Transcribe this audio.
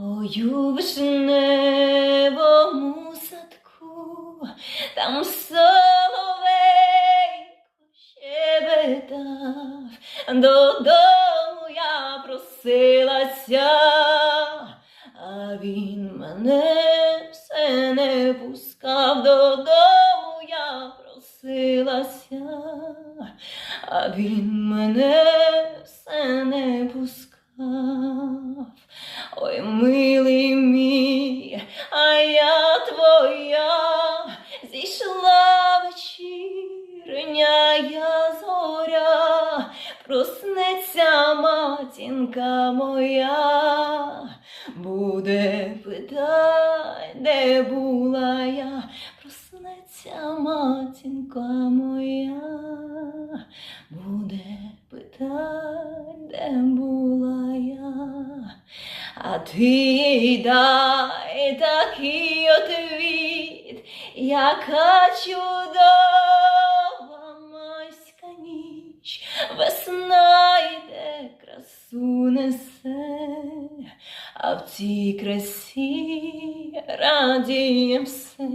Ой, у вишневому садку, там соловейко щебетав, додому я просилася, а він мене все не пускав, додому я просилася, а він мене все не пускав. Ой, милий мій, а я твоя, зійшла вечірня я зоря, проснеться матінка моя, буде питай, де була я, проснеться матінка моя, А ти дай такий отвіт, яка чудова майська ніч, весна йде, красу несе, а в цій красі радіє все.